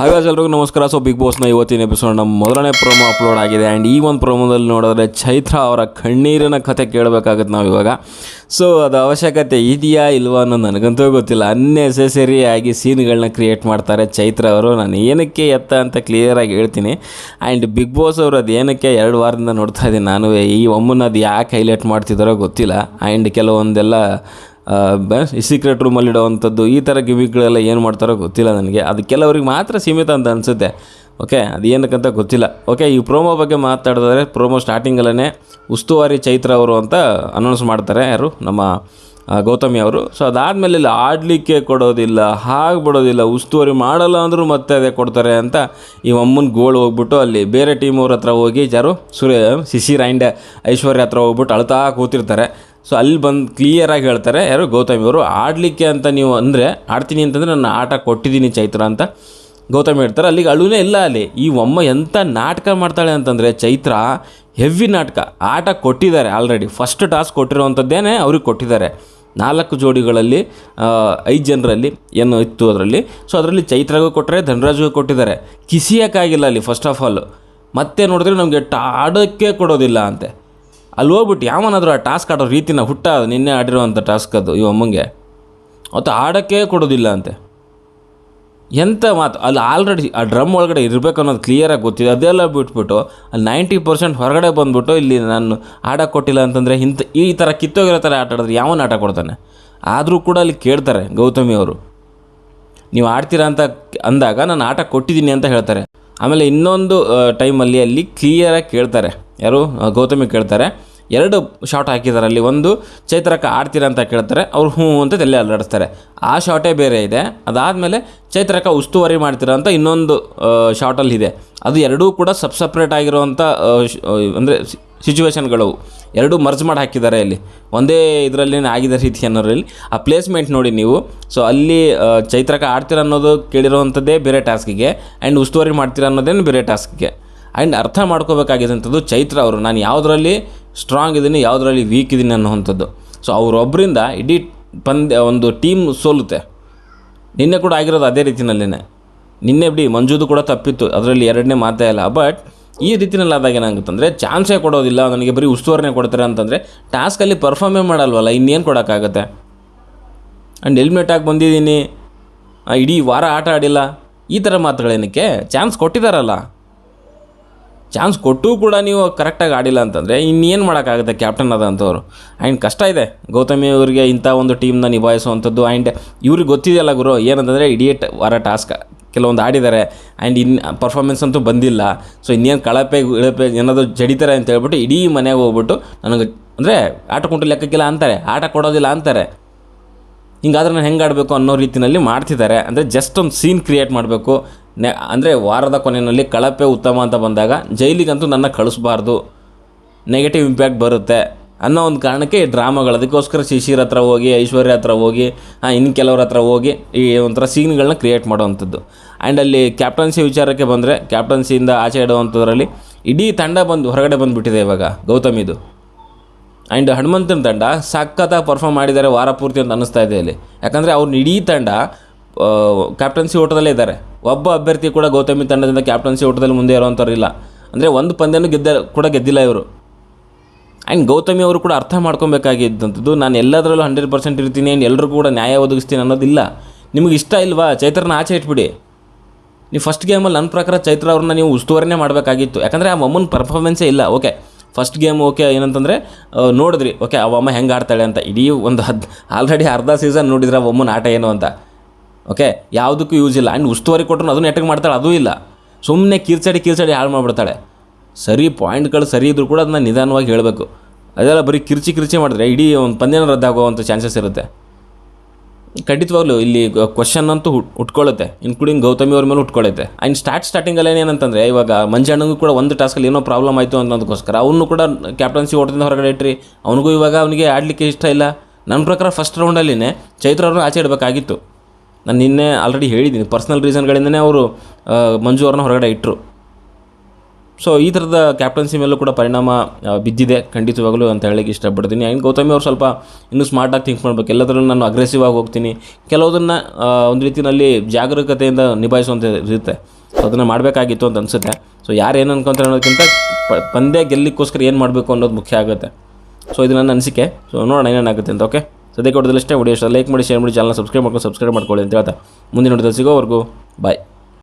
ಹಾಗಾಗಿ ಎಲ್ರಿಗೂ ನಮಸ್ಕಾರ. ಸೊ ಬಿಗ್ ಬಾಸ್ನ ಇವತ್ತಿನ ಎಪಿಸೋಡ್ ನಮ್ಮ ಮೊದಲನೇ ಪ್ರೋಮೋ ಅಪ್ಲೋಡ್ ಆಗಿದೆ. ಆ್ಯಂಡ್ ಈ ಒಂದು ಪ್ರೋಮೋದಲ್ಲಿ ನೋಡಿದ್ರೆ ಚೈತ್ರ ಅವರ ಕಣ್ಣೀರಿನ ಕಥೆ ಕೇಳಬೇಕಾಗುತ್ತೆ ನಾವು ಇವಾಗ. ಸೊ ಅದು ಅವಶ್ಯಕತೆ ಇದೆಯಾ ಇಲ್ವಾ ಅನ್ನೋದು ನನಗಂತೂ ಗೊತ್ತಿಲ್ಲ. ಅನ್ನೆಸೆಸರಿ ಆಗಿ ಸೀನ್ಗಳನ್ನ ಕ್ರಿಯೇಟ್ ಮಾಡ್ತಾರೆ ಚೈತ್ರ ಅವರು. ನಾನು ಏನಕ್ಕೆ ಎತ್ತ ಅಂತ ಕ್ಲಿಯರಾಗಿ ಹೇಳ್ತೀನಿ. ಆ್ಯಂಡ್ ಬಿಗ್ ಬಾಸ್ ಅವರು ಅದು ಏನಕ್ಕೆ ಎರಡು ವಾರದಿಂದ ನೋಡ್ತಾ ಇದ್ದೀನಿ. ನಾನು ಈ ಒಮ್ಮನ ಅದು ಯಾಕೆ ಹೈಲೈಟ್ ಮಾಡ್ತಿದ್ದಾರೋ ಗೊತ್ತಿಲ್ಲ. ಆ್ಯಂಡ್ ಕೆಲವೊಂದೆಲ್ಲ ಈ ಸೀಕ್ರೆಟ್ ರೂಮಲ್ಲಿಡೋವಂಥದ್ದು ಈ ಥರ ಗಿಮಿಕ್ಗಳೆಲ್ಲ ಏನು ಮಾಡ್ತಾರೋ ಗೊತ್ತಿಲ್ಲ ನನಗೆ. ಅದು ಕೆಲವ್ರಿಗೆ ಮಾತ್ರ ಸೀಮಿತ ಅಂತ ಅನಿಸುತ್ತೆ. ಓಕೆ ಅದು ಏನಕ್ಕಂತ ಗೊತ್ತಿಲ್ಲ. ಓಕೆ ಈ ಪ್ರೋಮೋ ಬಗ್ಗೆ ಮಾತಾಡಿದ್ರೆ ಪ್ರೋಮೋ ಸ್ಟಾರ್ಟಿಂಗಲ್ಲೇ ಉಸ್ತುವಾರಿ ಚೈತ್ರ ಅವರು ಅಂತ ಅನೌನ್ಸ್ ಮಾಡ್ತಾರೆ ಯಾರು? ನಮ್ಮ ಗೌತಮಿ ಅವರು. ಸೊ ಅದಾದಮೇಲೆ ಇಲ್ಲಿ ಆಡಲಿಕ್ಕೆ ಕೊಡೋದಿಲ್ಲ ಹಾಗೆ ಬಿಡೋದಿಲ್ಲ ಉಸ್ತುವಾರಿ ಮಾಡಲ್ಲ ಅಂದರೂ ಮತ್ತೆ ಅದೇ ಕೊಡ್ತಾರೆ ಅಂತ ಈ ಅಮ್ಮನ ಗೋಳು ಹೋಗ್ಬಿಟ್ಟು ಅಲ್ಲಿ ಬೇರೆ ಟೀಮ್ ಅವ್ರ ಹತ್ರ ಹೋಗಿ, ಯಾರು? ಸುರೇ ಸಿಸಿ ರೈಂಡ್, ಐಶ್ವರ್ಯ ಹತ್ರ ಹೋಗ್ಬಿಟ್ಟು ಅಳ್ತಾ ಕೂತಿರ್ತಾರೆ. ಸೊ ಅಲ್ಲಿ ಬಂದು ಕ್ಲಿಯರಾಗಿ ಹೇಳ್ತಾರೆ, ಯಾರು ಗೌತಮಿ ಅವರು, ಆಡಲಿಕ್ಕೆ ಅಂತ ನೀವು ಅಂದರೆ, ಆಡ್ತೀನಿ ಅಂತಂದರೆ ನಾನು ಆಟ ಕೊಟ್ಟಿದ್ದೀನಿ ಚೈತ್ರ ಅಂತ ಗೌತಮಿ ಹೇಳ್ತಾರೆ. ಅಲ್ಲಿಗೆ ಅಳುನೇ ಇಲ್ಲ ಅಲ್ಲಿ. ಈ ಒಮ್ಮ ಎಂಥ ನಾಟಕ ಮಾಡ್ತಾಳೆ ಅಂತಂದರೆ, ಚೈತ್ರ ಹೆವಿ ನಾಟಕ. ಆಟ ಕೊಟ್ಟಿದ್ದಾರೆ ಆಲ್ರೆಡಿ ಫಸ್ಟ್ ಟಾಸ್ಕ್ ಕೊಟ್ಟಿರೋವಂಥದ್ದೇನೆ ಅವ್ರಿಗೆ ಕೊಟ್ಟಿದ್ದಾರೆ. ನಾಲ್ಕು ಜೋಡಿಗಳಲ್ಲಿ ಐದು ಜನರಲ್ಲಿ ಏನು ಇತ್ತು ಅದರಲ್ಲಿ. ಸೊ ಅದರಲ್ಲಿ ಚೈತ್ರಗೂ ಕೊಟ್ಟರೆ ಧನರಾಜ್ಗೂ ಕೊಟ್ಟಿದ್ದಾರೆ. ಕಿಸಿಯೋಕ್ಕಾಗಿಲ್ಲ ಅಲ್ಲಿ ಫಸ್ಟ್ ಆಫ್ ಆಲ್ ಮತ್ತೆ ನೋಡಿದ್ರೆ ನಮಗೆ ಆಡೋಕ್ಕೆ ಕೊಡೋದಿಲ್ಲ ಅಂತೆ. ಅಲ್ಲಿ ಹೋಗ್ಬಿಟ್ಟು ಯಾವನಾದರೂ ಆ ಟಾಸ್ಕ್ ಆಡೋ ರೀತಿನ ಹುಟ್ಟ ನಿನ್ನೆ ಆಡಿರೋವಂಥ ಟಾಸ್ಕ್ ಅದು ಈ ಅಮ್ಮಂಗೆ. ಅವತ್ತು ಆಡೋಕ್ಕೆ ಕೊಡೋದಿಲ್ಲ ಅಂತೆ. ಎಂಥ ಮಾತು? ಅಲ್ಲಿ ಆಲ್ರೆಡಿ ಆ ಡ್ರಮ್ ಒಳಗಡೆ ಇರಬೇಕು ಅನ್ನೋದು ಕ್ಲಿಯರಾಗಿ ಗೊತ್ತಿದೆ. ಅದೆಲ್ಲ ಬಿಟ್ಬಿಟ್ಟು ಅಲ್ಲಿ ನೈಂಟಿ ಪರ್ಸೆಂಟ್ ಹೊರಗಡೆ ಬಂದ್ಬಿಟ್ಟು ಇಲ್ಲಿ ನಾನು ಆಡೋಕ್ಕೆ ಕೊಟ್ಟಿಲ್ಲ ಅಂತಂದರೆ ಇಂಥ ಈ ಥರ ಕಿತ್ತೋಗಿರೋ ಥರ ಆಟ ಆಡಿದ್ರೆ ಯಾವನ ಆಟ ಕೊಡ್ತಾನೆ? ಆದರೂ ಕೂಡ ಅಲ್ಲಿ ಕೇಳ್ತಾರೆ ಗೌತಮಿ ಅವರು. ನೀವು ಆಡ್ತೀರಾ ಅಂತ ಅಂದಾಗ ನಾನು ಆಟ ಕೊಟ್ಟಿದ್ದೀನಿ ಅಂತ ಹೇಳ್ತಾರೆ. ಆಮೇಲೆ ಇನ್ನೊಂದು ಟೈಮಲ್ಲಿ ಅಲ್ಲಿ ಕ್ಲಿಯರಾಗಿ ಕೇಳ್ತಾರೆ. ಯಾರು? ಗೌತಮಿ ಕೇಳ್ತಾರೆ. ಎರಡು ಶಾಟ್ ಹಾಕಿದ್ದಾರೆ ಅಲ್ಲಿ ಒಂದು ಚೈತ್ರಕ್ಕ ಆಡ್ತೀರ ಅಂತ ಕೇಳ್ತಾರೆ. ಅವ್ರು ಹ್ಞೂ ಅಂತ ತಲೆ ಅಲ್ಲಾಡಿಸ್ತಾರೆ. ಆ ಶಾಟೇ ಬೇರೆ ಇದೆ. ಅದಾದಮೇಲೆ ಚೈತ್ರಕ್ಕ ಉಸ್ತುವಾರಿ ಮಾಡ್ತೀರ ಅಂತ ಇನ್ನೊಂದು ಶಾಟಲ್ಲಿ ಇದೆ. ಅದು ಎರಡೂ ಕೂಡ ಸಬ್ ಸಪ್ರೇಟ್ ಆಗಿರುವಂಥ ಅಂದರೆ ಸಿಚುವೇಶನ್ಗಳು ಎರಡೂ ಮರ್ಜ್ ಮಾಡಿ ಹಾಕಿದ್ದಾರೆ ಇಲ್ಲಿ. ಒಂದೇ ಇದರಲ್ಲಿ ಆಗಿದೆ ರೀತಿ ಅನ್ನೋದ್ರಲ್ಲಿ. ಆ ಪ್ಲೇಸ್ಮೆಂಟ್ ನೋಡಿ ನೀವು. ಸೊ ಅಲ್ಲಿ ಚೈತ್ರಕ ಆಡ್ತೀರ ಅನ್ನೋದು ಕೇಳಿರೋವಂಥದ್ದೇ ಬೇರೆ ಟಾಸ್ಕಿಗೆ ಆ್ಯಂಡ್ ಉಸ್ತುವಾರಿ ಮಾಡ್ತೀರ ಅನ್ನೋದೇನು ಬೇರೆ ಟಾಸ್ಕಿಗೆ ಆ್ಯಂಡ್ ಅರ್ಥ ಮಾಡ್ಕೋಬೇಕಾಗಿದ್ದಂಥದ್ದು ಚೈತ್ರ ಅವರು. ನಾನು ಯಾವುದರಲ್ಲಿ ಸ್ಟ್ರಾಂಗ್ ಇದ್ದೀನಿ, ಯಾವುದರಲ್ಲಿ ವೀಕ್ ಇದ್ದೀನಿ ಅನ್ನುವಂಥದ್ದು. ಸೊ ಅವರೊಬ್ಬರಿಂದ ಇಡೀ ಪಂದ್ಯ, ಒಂದು ಟೀಮ್ ಸೋಲುತ್ತೆ. ನಿನ್ನೆ ಕೂಡ ಆಗಿರೋದು ಅದೇ ರೀತಿಯಲ್ಲೇ ನಿನ್ನೆ ಬಿಡಿ ಮಂಜುದು ಕೂಡ ತಪ್ಪಿತ್ತು, ಅದರಲ್ಲಿ ಎರಡನೇ ಮಾತೇ ಇಲ್ಲ ಬಟ್ ಈ ರೀತಿಯಲ್ಲಿ ಆದಾಗ ಏನಾಗುತ್ತಂದರೆ ಚಾನ್ಸೇ ಕೊಡೋದಿಲ್ಲ, ನನಗೆ ಬರೀ ಉಸ್ತುವಾರಿನೇ ಕೊಡ್ತಾರೆ ಅಂತಂದರೆ ಟಾಸ್ಕಲ್ಲಿ ಪರ್ಫಾರ್ಮೇ ಮಾಡಲ್ವಲ್ಲ, ಇನ್ನೇನು ಕೊಡೋಕ್ಕಾಗತ್ತೆ? ಆ್ಯಂಡ್ ಹೆಲ್ಮೆಟ್ ಆಗಿ ಬಂದಿದ್ದೀನಿ. ಇಡೀ ವಾರ ಆಟ ಆಡಿಲ್ಲ. ಈ ಥರ ಮಾತುಗಳೇನಕ್ಕೆ? ಚಾನ್ಸ್ ಕೊಟ್ಟಿದ್ದಾರಲ್ಲ ಚಾನ್ಸ್ ಕೊಟ್ಟು ಕೂಡ ನೀವು ಕರೆಕ್ಟಾಗಿ ಆಡಿಲ್ಲ ಅಂತಂದರೆ ಇನ್ನೇನು ಮಾಡೋಕ್ಕಾಗುತ್ತೆ? ಕ್ಯಾಪ್ಟನ್ ಆದಂಥವ್ರು. ಆ್ಯಂಡ್ ಕಷ್ಟ ಇದೆ. ಗೌತಮಿ ಅವರಿಗೆ ಇಂಥ ಒಂದು ಟೀಮ್ನ ನಿಭಾಯಿಸುವಂಥದ್ದು. ಆ್ಯಂಡ್ ಇವ್ರಿಗೆ ಗೊತ್ತಿದೆಯಲ್ಲ ಗುರು, ಏನಂತಂದರೆ ಇಡಿಯೇಟ್ ವಾರ ಟಾಸ್ಕ್ ಕೆಲವೊಂದು ಆಡಿದ್ದಾರೆ. ಆ್ಯಂಡ್ ಇನ್ನು ಪರ್ಫಾರ್ಮೆನ್ಸ್ ಅಂತೂ ಬಂದಿಲ್ಲ. ಸೊ ಇನ್ನೇನು ಕಳಪೆ, ಇಳಪೆ ಏನಾದರೂ ಜಡಿತಾರೆ ಅಂತ ಹೇಳ್ಬಿಟ್ಟು ಇಡೀ ಮನೆಗೆ ಹೋಗ್ಬಿಟ್ಟು ನನಗೆ ಅಂದರೆ ಆಟ ಕುಂಟು ಲೆಕ್ಕಕ್ಕಿಲ್ಲ ಅಂತಾರೆ. ಆಟ ಕೊಡೋದಿಲ್ಲ ಅಂತಾರೆ. ಹಿಂಗಾದ್ರೆ ನಾನು ಹೆಂಗೆ ಆಡಬೇಕು ಅನ್ನೋ ರೀತಿಯಲ್ಲಿ ಮಾಡ್ತಿದ್ದಾರೆ. ಅಂದರೆ ಜಸ್ಟ್ ಒಂದು ಸೀನ್ ಕ್ರಿಯೇಟ್ ಮಾಡಬೇಕು. ನೆ, ಅಂದರೆ ವಾರದ ಕೊನೆಯಲ್ಲಿ ಕಳಪೆ ಉತ್ತಮ ಅಂತ ಬಂದಾಗ ಜೈಲಿಗಂತೂ ನನ್ನ ಕಳಿಸ್ಬಾರ್ದು. ನೆಗೆಟಿವ್ ಇಂಪ್ಯಾಕ್ಟ್ ಬರುತ್ತೆ. ಅನ್ನೋ ಒಂದು ಕಾರಣಕ್ಕೆ ಈ ಡ್ರಾಮಾಗಳು, ಅದಕ್ಕೋಸ್ಕರ ಶಿಶಿರ್ ಹತ್ರ ಹೋಗಿ, ಐಶ್ವರ್ಯ ಹತ್ರ ಹೋಗಿ ಇನ್ನು ಕೆಲವ್ರ ಹತ್ರ ಹೋಗಿ ಈ ಒಂಥರ ಸೀನ್ಗಳನ್ನ ಕ್ರಿಯೇಟ್ ಮಾಡುವಂಥದ್ದು. ಆ್ಯಂಡ್ ಅಲ್ಲಿ ಕ್ಯಾಪ್ಟನ್ಸಿ ವಿಚಾರಕ್ಕೆ ಬಂದರೆ ಕ್ಯಾಪ್ಟನ್ಸಿಯಿಂದ ಆಚೆ ಇಡುವಂಥದ್ರಲ್ಲಿ ಇಡೀ ತಂಡ ಬಂದು, ಹೊರಗಡೆ ಬಂದುಬಿಟ್ಟಿದೆ ಇವಾಗ, ಗೌತಮಿದು. ಆ್ಯಂಡ್ ಹನುಮಂತನ ತಂಡ ಸಖತ್ತಾಗಿ ಪರ್ಫಾರ್ಮ್ ಮಾಡಿದ್ದಾರೆ ವಾರ ಪೂರ್ತಿ ಅಂತ ಅನ್ನಿಸ್ತಾ ಇದೆ ಇಲ್ಲಿ ಯಾಕಂದರೆ ಅವ್ರನ್ನ ಇಡೀ ತಂಡ ಕ್ಯಾಪ್ಟನ್ಸಿ ಓಟದಲ್ಲೇ ಇದ್ದಾರೆ. ಒಬ್ಬ ಅಭ್ಯರ್ಥಿ ಕೂಡ ಗೌತಮಿ ತಂಡದಿಂದ ಕ್ಯಾಪ್ಟನ್ಸಿ ಓಟದಲ್ಲಿ ಮುಂದೆ ಇರೋವಂಥವ್ರು ಇಲ್ಲ. ಅಂದರೆ ಒಂದು ಪಂದ್ಯನೂ ಗೆದ್ದ ಕೂಡ ಗೆದ್ದಿಲ್ಲ ಇವರು. ಆ್ಯಂಡ್ ಗೌತಮಿ ಅವರು ಕೂಡ ಅರ್ಥ ಮಾಡ್ಕೊಬೇಕಾಗಿದ್ದಂಥದ್ದು, ನಾನು ಎಲ್ಲದರಲ್ಲೂ ಹಂಡ್ರೆಡ್ ಪರ್ಸೆಂಟ್ ಇರ್ತೀನಿ ಆ್ಯಂಡ್ ಎಲ್ಲರೂ ಕೂಡ ನ್ಯಾಯ ಒದಗಿಸ್ತೀನಿ ಅನ್ನೋದಿಲ್ಲ. ನಿಮಗೆ ಇಷ್ಟ ಇಲ್ವಾ? ಚೈತ್ರನ ಆಚೆ ಇಟ್ಬಿಡಿ. ನೀವು ಫಸ್ಟ್ ಗೇಮಲ್ಲಿ ನನ್ನ ಪ್ರಕಾರ ಚೈತ್ರ ಅವ್ರನ್ನ ನೀವು ಉಸ್ತುವಾರಿನೇ ಮಾಡಬೇಕಾಗಿತ್ತು. ಯಾಕಂದರೆ ಆ ಮಮ್ಮನ ಪರ್ಫಾರ್ಮೆನ್ಸೇ ಇಲ್ಲ. ಓಕೆ ಫಸ್ಟ್ ಗೇಮ್ ಓಕೆ ಏನಂತಂದರೆ ನೋಡಿದ್ರಿ. ಓಕೆ ಅವಮ್ಮ ಅಮ್ಮ ಹೆಂಗೆ ಆಡ್ತಾಳೆ ಅಂತ. ಇಡೀ ಒಂದು ಹದ್ ಆಲ್ರೆಡಿ ಅರ್ಧ ಸೀಸನ್ ನೋಡಿದ್ರೆ ಆ ಒಮ್ಮನ ಆಟ ಏನು ಅಂತ. ಓಕೆ ಯಾವುದಕ್ಕೂ ಯೂಸ್ ಇಲ್ಲ. ಆ್ಯಂಡ್ ಉಸ್ತುವಾರಿ ಕೊಟ್ಟರು ಅದನ್ನು ಎಟಕ್ ಮಾಡ್ತಾಳೆ, ಅದೂ ಇಲ್ಲ. ಸುಮ್ಮನೆ ಕಿರ್ಚಾಡಿ ಕಿರ್ಚಾಡಿ ಹಾಳು ಮಾಡಿಬಿಡ್ತಾಳೆ. ಸರಿ ಪಾಯಿಂಟ್ಗಳು ಸರಿ ಇದ್ರೂ ಕೂಡ ಅದನ್ನ ನಿಧಾನವಾಗಿ ಹೇಳಬೇಕು. ಅದೆಲ್ಲ ಬರೀ ಕಿರ್ಚಿ ಕಿರ್ಚಿ ಮಾಡಿದ್ರೆ ಇಡೀ ಒಂದು ಪಂದ್ಯನ ರದ್ದಾಗುವಂಥ ಚಾನ್ಸಸ್ ಇರುತ್ತೆ. ಖಂಡಿತವಾಗ್ಲೂ ಇಲ್ಲಿ ಕ್ವಶನ್ ಅಂತೂ ಹುಟ್ ಹುಟ್ಕೊಳ್ಳುತ್ತೆ ಇನ್ಕ್ಲೂಡಿಂಗ್ ಗೌತಮಿ ಅವ್ರ ಮೇಲೆ ಉಟ್ಕೊಳ್ಳುತ್ತೆ. ಆ್ಯಂಡ್ ಸ್ಟಾರ್ಟ್ ಸ್ಟಾರ್ಟಿಂಗಲ್ಲೇ ಏನಂತಂದರೆ, ಇವಾಗ ಮಂಜಣ್ಣಗೂ ಕೂಡ ಒಂದು ಟಾಸ್ಕಲ್ಲಿ ಏನೋ ಪ್ರಾಬ್ಲಮ್ ಆಯಿತು ಅನ್ನೋದಕ್ಕೋಸ್ಕರ ಅವನು ಕೂಡ ಕ್ಯಾಪ್ಟನ್ಸಿ ಓಟದಿಂದ ಹೊರಗಡೆ ಇಟ್ರಿ. ಅವನಿಗೂ ಇವಾಗ ಅವನಿಗೆ ಆಡಲಿಕ್ಕೆ ಇಷ್ಟ ಇಲ್ಲ. ನನ್ನ ಪ್ರಕಾರ ಫಸ್ಟ್ ರೌಂಡಲ್ಲಿನೇ ಚೈತ್ರ ಅವ್ರನ್ನ ಆಚೆ ಇಡಬೇಕಾಗಿತ್ತು. ನಾನು ನಿನ್ನೆ ಆಲ್ರೆಡಿ ಹೇಳಿದ್ದೀನಿ. ಪರ್ಸ್ನಲ್ ರೀಸನ್ಗಳಿಂದನೇ ಅವರು ಮಂಜು ಅವ್ರನ್ನ ಹೊರಗಡೆ ಇಟ್ಟರು ಸೊ ಈ ಥರದ ಕ್ಯಾಪ್ಟನ್ಸಿ ಮೇಲೂ ಕೂಡ ಪರಿಣಾಮ ಬಿದ್ದಿದೆ. ಖಂಡಿತವಾಗಲೂ ಅಂತ ಹೇಳಕ್ಕೆ ಇಷ್ಟಪಡ್ತೀನಿ. ಆ್ಯಂಡ್ ಗೌತಮಿ ಅವ್ರು ಸ್ವಲ್ಪ ಇನ್ನೂ ಸ್ಮಾರ್ಟಾಗಿ ಥಿಂಕ್ ಮಾಡ್ಬೇಕು. ಎಲ್ಲದರಲ್ಲೂ ನಾನು ಅಗ್ರೆಸಿವ್ ಆಗಿ ಹೋಗ್ತೀನಿ. ಕೆಲವುದನ್ನು ಒಂದು ರೀತಿಯಲ್ಲಿ ಜಾಗರೂಕತೆಯಿಂದ ನಿಭಾಯಿಸುವಂಥ ಇರುತ್ತೆ. ಸೊ ಅದನ್ನು ಮಾಡಬೇಕಾಗಿತ್ತು ಅಂತ ಅನಿಸುತ್ತೆ. ಸೊ ಯಾರು ಏನು ಅನ್ಕೊಂತಾರೆ ಅನ್ನೋದಕ್ಕಿಂತ ಪಂದ್ಯ ಗೆಲ್ಲಿಕ್ಕೋಸ್ಕರ ಏನು ಮಾಡಬೇಕು ಅನ್ನೋದು ಮುಖ್ಯ ಆಗುತ್ತೆ. ಸೊ ಇದು ನನ್ನ ಅನಿಸಿಕೆ. ಸೊ ನೋಡೋಣ ಏನೇನಾಗುತ್ತೆ ಅಂತ ಓಕೆ ಸದ್ಯಕ್ಕೆ ಹೊಡೆದಲ್ಲಷ್ಟೇ ವಿಡಿಯೋ ಇಷ್ಟ ಲೈಕ್ ಮಾಡಿ ಶೇರ್ ಮಾಡಿ ಚಾನಲ್ ಸಬ್ಸ್ಕ್ರೈಬ್ ಮಾಡ್ಕೊಂಡು ಸಬ್ಸ್ಕ್ರೈಬ್ ಮಾಡ್ಕೊಳ್ಳಿ ಅಂತ ಹೇಳ್ತಾ. ಮುಂದಿನ ನೋಡಿದಲ್ಲಿ ಸಿಗೋವರೆಗೂ ಬಾಯ್